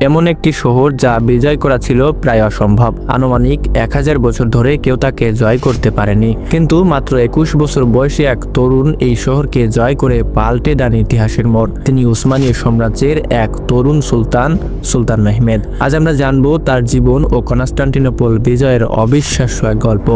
এমন একটি শহর যা বিজয় করা ছিল প্রায় অসম্ভব। আনুমানিক এক হাজার বছর ধরে কেউ তাকে জয় করতে পারেনি। কিন্তু মাত্র একুশ বছর বয়সী এক তরুণ এই শহরকে জয় করে পাল্টে দেন ইতিহাসের মোড়। তিনি উসমানীয় সাম্রাজ্যের এক তরুণ সুলতান সুলতান মেহমেদ। আজ আমরা জানব তার জীবন ও কনস্টান্টিনোপল বিজয়ের অবিশ্বাস্য এক গল্প।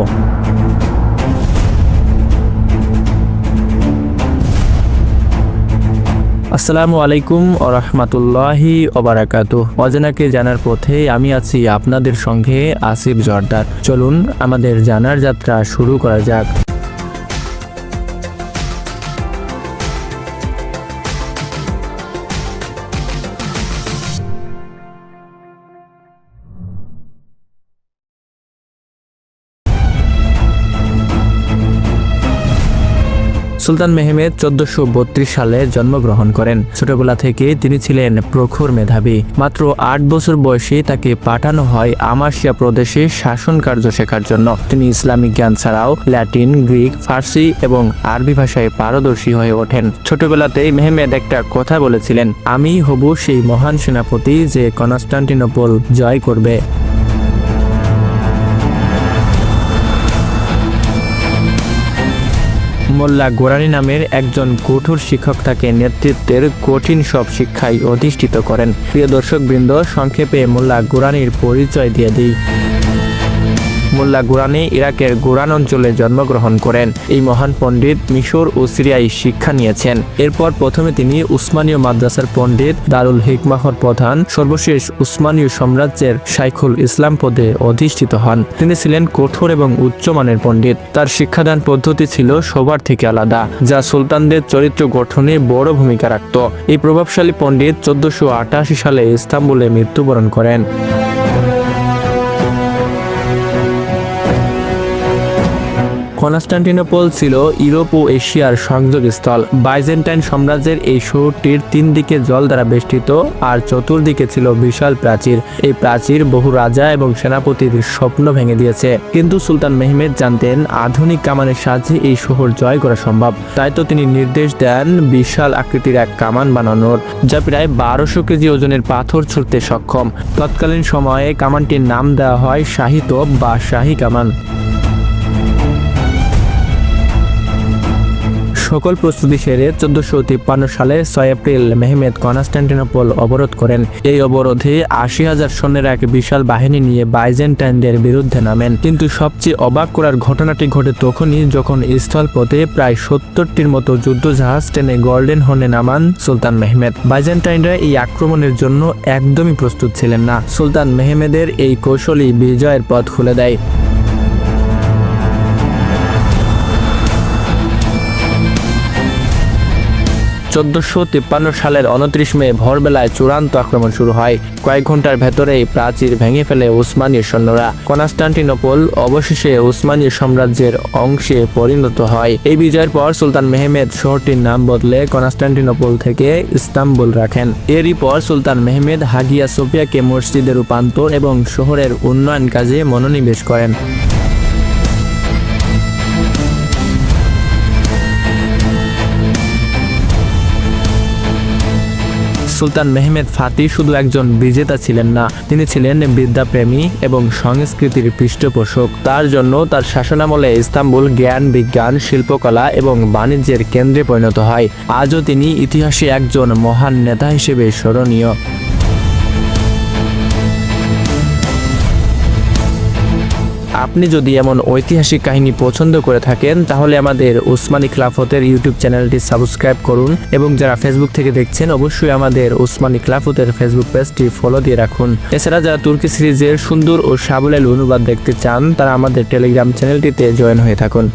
আসসালামু আলাইকুম ও রহমতুল্লাহি ওবারাকাতু অজানাকে জানার পথে আমি আছি আপনাদের সঙ্গে আসিফ জর্দার। চলুন আমাদের জানার যাত্রা শুরু করা যাক। সুলতান মেহমেদ চোদ্দশো সালে জন্মগ্রহণ করেন। ছোটবেলা থেকে তিনি ছিলেন প্রখর মেধাবী। মাত্র আট বছর বয়সে তাকে পাঠানো হয় আমাসিয়া প্রদেশে শাসন কার্য শেখার জন্য। তিনি ইসলামিক জ্ঞান ছাড়াও ল্যাটিন, গ্রিক, ফার্সি এবং আরবি ভাষায় পারদর্শী হয়ে ওঠেন। ছোটবেলাতেই মেহমেদ একটা কথা বলেছিলেন, আমি হব সেই মহান সেনাপতি যে কনস্টান্টিনোপল জয় করবে। মোল্লা গোরানি নামের একজন কঠোর শিক্ষক তাকে নেতৃত্বের কঠিন সব শিক্ষায় অধিষ্ঠিত করেন। প্রিয় দর্শকবৃন্দ, সংক্ষেপে মোল্লা গোরানির পরিচয় দিয়ে দিই। মোল্লা গুরানি ইরাকের গুরান অঞ্চলে জন্মগ্রহণ করেন। এই মহান পণ্ডিত মিশর ও সিরিয়ায় শিক্ষা নিয়েছেন। এরপর প্রথমে তিনি উসমানীয় মাদ্রাসার পণ্ডিত দারুল হিকমাহর প্রধান, সর্বশেষ উসমানীয় সাম্রাজ্যের শাইখুল ইসলাম পদে অধিষ্ঠিত হন। তিনি ছিলেন কঠোর এবং উচ্চমানের পণ্ডিত। তার শিক্ষাদান পদ্ধতি ছিল সবার থেকে আলাদা, যা সুলতানদের চরিত্র গঠনে বড় ভূমিকা রাখত। এই প্রভাবশালী পণ্ডিত চোদ্দশো সালে ইস্তাম্বুলে মৃত্যুবরণ করেন। কনস্টান্টিনোপল ছিল ইউরোপ ও এশিয়ার সংযোগস্থল। বাইজেন্টাইন সাম্রাজ্যের এই শহরটির তিন দিকে জল দ্বারা বেষ্টিত আর চতুর্দিকে ছিল বিশাল প্রাচীর। এই প্রাচীর বহু রাজা এবং সেনাপতির স্বপ্ন ভেঙে দিয়েছে। কিন্তু সুলতান মেহমেদ জানতেন, আধুনিক কামানের সাহায্যে এই শহর জয় করা সম্ভব। তাই তো তিনি নির্দেশ দেন বিশাল আকৃতির এক কামান বানানোর, যা প্রায় বারোশো কেজি ওজনের পাথর ছুটতে সক্ষম। তৎকালীন সময়ে কামানটির নাম দেওয়া হয় শাহী তোপ বা শাহী কামান। সকল প্রস্তুতি সেরে চোদ্দশো তিপ্পান্ন সালে ছয় এপ্রিল মেহমেদ কনস্টান্টিনোপল অবরোধ করেন। এই অবরোধে আশি হাজার সৈন্যের এক বিশাল বাহিনী নিয়ে বাইজেন্টাইনদের বিরুদ্ধে নামেন। কিন্তু সবচেয়ে অবাক করার ঘটনাটি ঘটে তখনই যখন স্থলপথে প্রায় সত্তরটির মতো যুদ্ধজাহাজ টেনে গোল্ডেন হর্নে নামান সুলতান মেহমেদ। বাইজেন্টাইনরা এই আক্রমণের জন্য একদমই প্রস্তুত ছিলেন না। সুলতান মেহমেদের এই কৌশলই বিজয়ের পথ খুলে দেয়। চোদ্দশো তিপ্পান্ন সালের উনত্রিশ মে ভোরবেলায় চূড়ান্ত আক্রমণ শুরু হয়। কয়েক ঘণ্টার ভেতরেই প্রাচীর ভেঙে ফেলে উসমানীয় সৈন্যরা। কনস্টান্টিনোপল অবশেষে উসমানীয় সাম্রাজ্যের অংশে পরিণত হয়। এই বিজয়ের পর সুলতান মেহমেদ শহরটির নাম বদলে কনস্টান্টিনোপল থেকে ইস্তাম্বুল রাখেন। এরই পর সুলতান মেহমেদ হাগিয়া সোফিয়াকে মসজিদে রূপান্তর এবং শহরের উন্নয়ন কাজে মনোনিবেশ করেন। সুলতান মেহমেদ ফাতি শুধু একজন বিজেতা ছিলেন না, তিনি ছিলেন বিদ্যাপ্রেমী এবং সংস্কৃতির পৃষ্ঠপোষক। তার জন্য তার শাসনামলে ইস্তাম্বুল জ্ঞান, বিজ্ঞান, শিল্পকলা এবং বাণিজ্যের কেন্দ্রে পরিণত হয়। আজও তিনি ইতিহাসে একজন মহান নেতা হিসেবে স্মরণীয়। আপনি যদি এমন ঐতিহাসিক কাহিনী পছন্দ করে থাকেন, তাহলে আমাদের উসমানী খিলাফতের ইউটিউব চ্যানেলটি সাবস্ক্রাইব করুন এবং যারা ফেসবুক থেকে দেখছেন, অবশ্যই আমাদের উসমানী খিলাফতের ফেসবুক পেজটি ফলো দিয়ে রাখুন। এছাড়া যারা তুর্কি সিরিজের সুন্দর ও সাবলীল অনুবাদ দেখতে চান, তারা আমাদের টেলিগ্রাম চ্যানেলটিতে জয়েন হয়ে থাকুন।